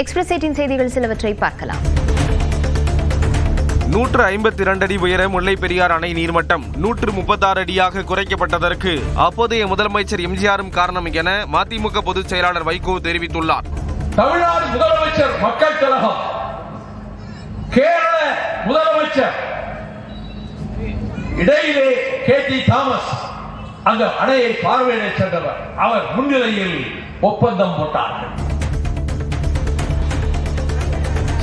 Express eighteen செய்திகள் சிலவற்றை பார்க்கலாம். நூற்று ஐம்பத்தி இரண்டு அடி உயர முல்லை பெரியார் அணை நீர்மட்டம் நூற்று முப்பத்தாறு அடியாக குறைக்கப்பட்டதற்கு அப்போதைய முதலமைச்சர் எம்ஜிஆரும் காரணம் என மதிமுக பொதுச் செயலாளர் வைகோ தெரிவித்துள்ளார். தமிழ்நாடு முதலமைச்சர் மக்கள் கழகம் கேரள முதலமைச்சர். இடையிலே கே டி தாமஸ் அந்த அணையை பார்வையிட சென்றவர். அவர் முன்னிலையில் ஒப்பந்தம் போட்டார்கள்.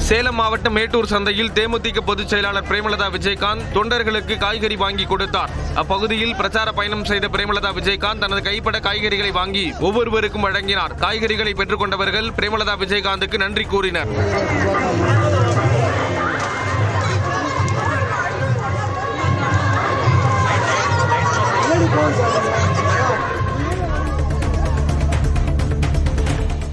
சேலம் மாவட்டம் மேட்டூர் சந்தையில் தேமுதிக பொதுச் செயலாளர் பிரேமலதா விஜயகாந்த் தொண்டர்களுக்கு காய்கறி வாங்கி கொடுத்தார். அப்பகுதியில் பிரச்சார பயணம் செய்த பிரேமலதா விஜயகாந்த் தனது கைப்பட காய்கறிகளை வாங்கி ஒவ்வொருவருக்கும் வழங்கினார். காய்கறிகளை பெற்றுக்கொண்டவர்கள் பிரேமலதா விஜயகாந்துக்கு நன்றி கூறினர்.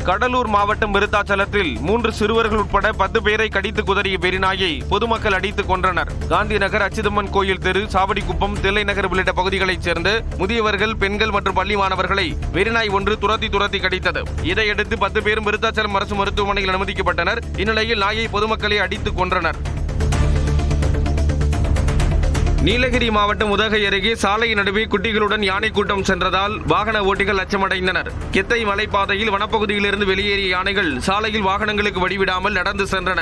கடலூர் மாவட்டம் விருத்தாச்சலத்தில் மூன்று சிறுவர்கள் உட்பட பத்து பேரை கடித்து குதறிய பெருநாயை பொதுமக்கள் அடித்துக் கொன்றனர். காந்தி நகர் அச்சுதம்மன் கோயில் தெரு சாவடிக்குப்பம் தில்லை நகர் உள்ளிட்ட பகுதிகளைச் சேர்ந்த முதியவர்கள் பெண்கள் மற்றும் பள்ளி மாணவர்களை வெறிநாய் ஒன்று துரத்தி துரத்தி கடித்தது. இதையடுத்து பத்து பேரும் விருத்தாச்சலம் அரசு மருத்துவமனையில் அனுமதிக்கப்பட்டனர். இந்நிலையில் நாயை பொதுமக்களை அடித்துக் கொன்றனர். நீலகிரி மாவட்டம் உதகை அருகே சாலை நடுவே குட்டிகளுடன் யானை கூட்டம் சென்றதால் வாகன ஓட்டிகள் அச்சமடைந்தனர். கித்தை மலைப்பாதையில் வனப்பகுதியிலிருந்து வெளியேறிய யானைகள் சாலையில் வாகனங்களுக்கு வழிவிடாமல் நடந்து சென்றன.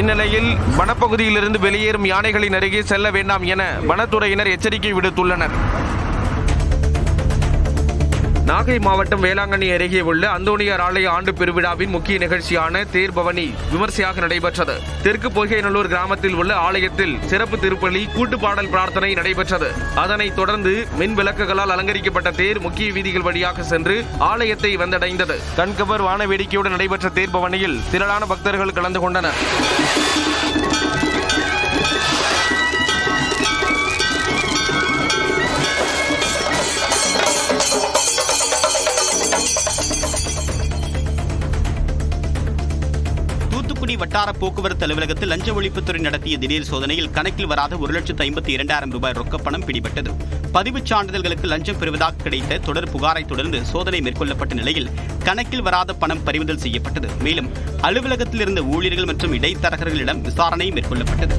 இந்நிலையில் வனப்பகுதியிலிருந்து வெளியேறும் யானைகளின் அருகே செல்ல வேண்டாம் என வனத்துறையினர் எச்சரிக்கை விடுத்துள்ளனர். நாகை மாவட்டம் வேளாங்கண்ணி அருகே உள்ள அந்தோணியார் ஆலய ஆண்டு பெருவிழாவின் முக்கிய நிகழ்ச்சியான தேர்பவனி விமர்சையாக நடைபெற்றது. தெற்கு பொய்கைநல்லூர் கிராமத்தில் உள்ள ஆலயத்தில் சிறப்பு திருப்பலி கூட்டு பாடல் பிரார்த்தனை நடைபெற்றது. அதனைத் தொடர்ந்து மின் விளக்குகளால் அலங்கரிக்கப்பட்ட தேர் முக்கிய வீதிகள் வழியாக சென்று ஆலயத்தை வந்தடைந்தது. கண்கவர் வான வேடிக்கையுடன் நடைபெற்ற தேர்பவனியில் திரளான பக்தர்கள் கலந்து கொண்டனர். வட்டார போக்குவரத்து அலுவலகத்தில் லஞ்ச ஒழிப்புத்துறை நடத்திய திடீர் சோதனையில் கணக்கில் வராத ஒரு லட்சத்து ஐம்பத்தி இரண்டாயிரம் ரூபாய் ரொக்கப்பணம் பிடிபட்டது. பதிவுச் சான்றிதழ்களுக்கு லஞ்சம் பெறுவதாக கிடைத்த தொடர் புகாரை தொடர்ந்து சோதனை மேற்கொள்ளப்பட்ட நிலையில் கணக்கில் வராத பணம் பறிமுதல் செய்யப்பட்டது. மேலும் அலுவலகத்தில் இருந்த ஊழியர்கள் மற்றும் இடைத்தரகர்களிடம் விசாரணை மேற்கொள்ளப்பட்டது.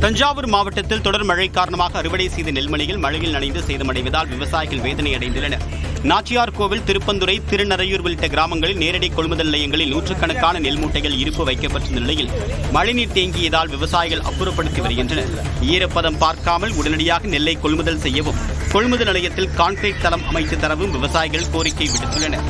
தஞ்சாவூர் மாவட்டத்தில் தொடர் மழை காரணமாக அறுவடை செய்த நெல்மணிகள் மழையில் நனைந்து சேதமடைவதால் விவசாயிகள் வேதனை அடைந்துள்ளனர் நாச்சியார் கோவில் திருப்பந்துறை திருநறையூர் உள்ளிட்ட கிராமங்களில் நேரடி கொள்முதல் நிலையங்களில் நூற்றுக்கணக்கான நெல் மூட்டைகள் இருப்பு வைக்கப்பட்ட நிலையில் மழைநீர் தேங்கியதால் விவசாயிகள் அப்புறப்படுத்தி வருகின்றனர். ஈரப்பதம் பார்க்காமல் உடனடியாக நெல்லை கொள்முதல் செய்யவும் கொள்முதல் நிலையத்தில் கான்கிரீட் தளம் அமைத்து தரவும் விவசாயிகள் கோரிக்கை விடுத்துள்ளனர்.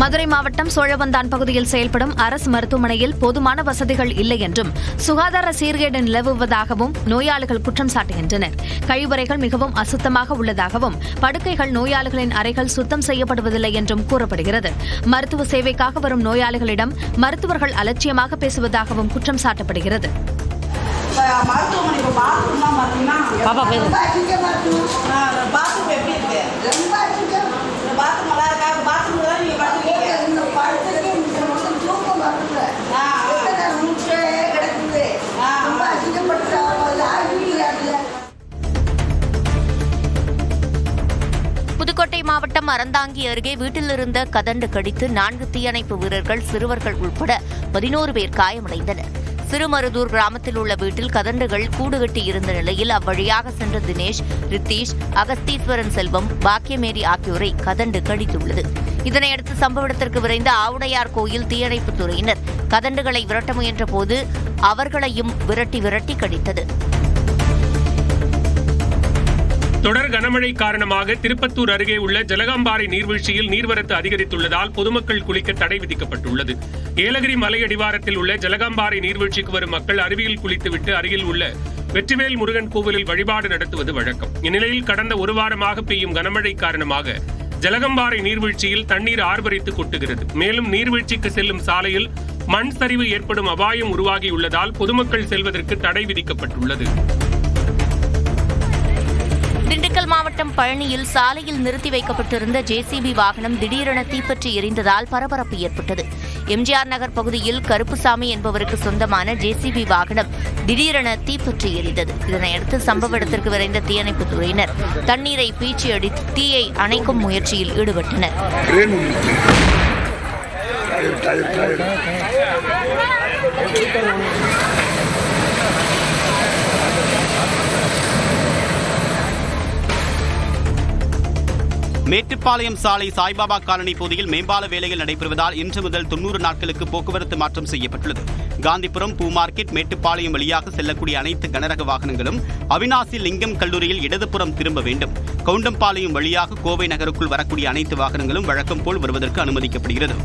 மதுரை மாவட்டம் சோழவந்தான் பகுதியில் செயல்படும் அரசு மருத்துவமனையில் போதுமான வசதிகள் இல்லை என்றும் சுகாதார சீர்கேடு நிலவுவதாகவும் நோயாளிகள் குற்றம் சாட்டுகின்றனர். கழிவறைகள் மிகவும் அசுத்தமாக உள்ளதாகவும் படுக்கைகள் நோயாளிகளின் அறைகள் சுத்தம் செய்யப்படுவதில்லை என்றும் கூறப்படுகிறது. மருத்துவ சேவைக்காக வரும் நோயாளிகளிடம் மருத்துவர்கள் அலட்சியமாக பேசுவதாகவும் குற்றம் சாட்டப்படுகிறது. மருத்துவமனை மாவட்டம் அறந்தாங்கி அருகே வீட்டில் இருந்த கதண்டு கடித்து நான்கு தீயணைப்பு வீரர்கள் சிறுவர்கள் உட்பட பதினோரு பேர் காயமடைந்தனர். சிறுமருதூர் கிராமத்தில் உள்ள வீட்டில் கதண்டுகள் கூடுகட்டி இருந்த நிலையில் அவ்வழியாக சென்ற தினேஷ் ரித்தீஷ் அகஸ்தீஸ்வரன் செல்வம் பாக்கியமேரி ஆகியோரை கதண்டு கடித்துள்ளது. இதனையடுத்து சம்பவ இடத்திற்கு விரைந்த ஆவுடையார் கோயில் தீயணைப்புத் துறையினர் கதண்டுகளை விரட்ட முயன்ற போது அவர்களையும் விரட்டி விரட்டி கடித்தது. தொடர் கனமழை காரணமாக திருப்பத்தூர் அருகே உள்ள ஜலகாம்பாறை நீர்வீழ்ச்சியில் நீர்வரத்து அதிகரித்துள்ளதால் பொதுமக்கள் குளிக்க தடை விதிக்கப்பட்டுள்ளது. ஏலகிரி மலை அடிவாரத்தில் உள்ள ஜலகாம்பாறை நீர்வீழ்ச்சிக்கு வரும் மக்கள் அருவியில் குளித்துவிட்டு அருகில் உள்ள வெற்றிவேல் முருகன் கோவிலில் வழிபாடு நடத்துவது வழக்கம். இந்நிலையில் கடந்த ஒரு வாரமாக பெய்யும் கனமழை காரணமாக ஜலகம்பாறை நீர்வீழ்ச்சியில் தண்ணீர் ஆர்ப்பரித்து கொட்டுகிறது. மேலும் நீர்வீழ்ச்சிக்கு செல்லும் சாலையில் மண் சரிவு ஏற்படும் அபாயம் உருவாகியுள்ளதால் பொதுமக்கள் செல்வதற்கு தடை விதிக்கப்பட்டுள்ளது. திண்டுக்கல் மாவட்டம் பழனியில் சாலையில் நிறுத்தி வைக்கப்பட்டிருந்த ஜேசிபி வாகனம் திடீரென தீப்பற்றி எரிந்ததால் பரபரப்பு ஏற்பட்டது. எம்ஜிஆர் நகர் பகுதியில் கருப்புசாமி என்பவருக்கு சொந்தமான ஜேசிபி வாகனம் திடீரென தீப்பற்றி எரிந்தது. இதனையடுத்து சம்பவ இடத்திற்கு விரைந்த தீயணைப்புத் துறையினர் தண்ணீரை பீச்சி அடித்து தீயை அணைக்கும் முயற்சியில் ஈடுபட்டனர். மேட்டுப்பாளையம் சாலை சாய்பாபா காலனி பகுதியில் மேம்பால வேலைகள் நடைபெறுவதால் இன்று முதல் தொன்னூறு நாட்களுக்கு போக்குவரத்து மாற்றம் செய்யப்பட்டுள்ளது. காந்திபுரம் பூ மார்க்கெட் மேட்டுப்பாளையம் வழியாக செல்லக்கூடிய அனைத்து கனரக வாகனங்களும் அவினாசி லிங்கம் கல்லூரியில் இடதுபுறம் திரும்ப வேண்டும். கவுண்டம்பாளையம் வழியாக கோவை நகருக்குள் வரக்கூடிய அனைத்து வாகனங்களும் வழக்கம் போல் வருவதற்கு அனுமதிக்கப்படுகிறது.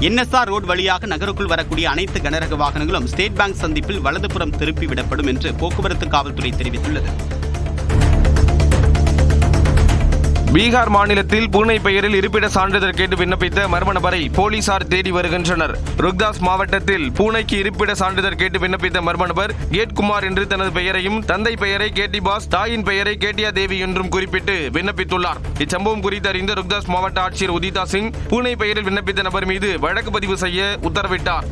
என்எஸ்ஆர் ரோடு வழியாக நகருக்குள் வரக்கூடிய அனைத்து கனரக வாகனங்களும் ஸ்டேட் பேங்க் சந்திப்பில் வலதுபுறம் திருப்பி விடப்படும் என்று போக்குவரத்து காவல்துறை தெரிவித்துள்ளது. பீகார் மாநிலத்தில் பூனை பெயரில் இருப்பிட சான்றிதழ் கேட்டு விண்ணப்பித்த மர்ம நபரை போலீசார் தேடி வருகின்றனர். ருக்தாஸ் மாவட்டத்தில் பூனைக்கு இருப்பிட சான்றிதழ் கேட்டு விண்ணப்பித்த மர்ம நபர் கேட்குமார் என்று தனது பெயரையும் தந்தை பெயரை கேட்டி பாஸ் தாயின் பெயரை கேட்டியா தேவி என்றும் குறிப்பிட்டு விண்ணப்பித்துள்ளார். இச்சம்பவம் குறித்து அறிந்த ருக்தாஸ் மாவட்ட ஆட்சியர் உதிதா சிங் பூனை பெயரில் விண்ணப்பித்த நபர் மீது வழக்கு பதிவு செய்ய உத்தரவிட்டார்.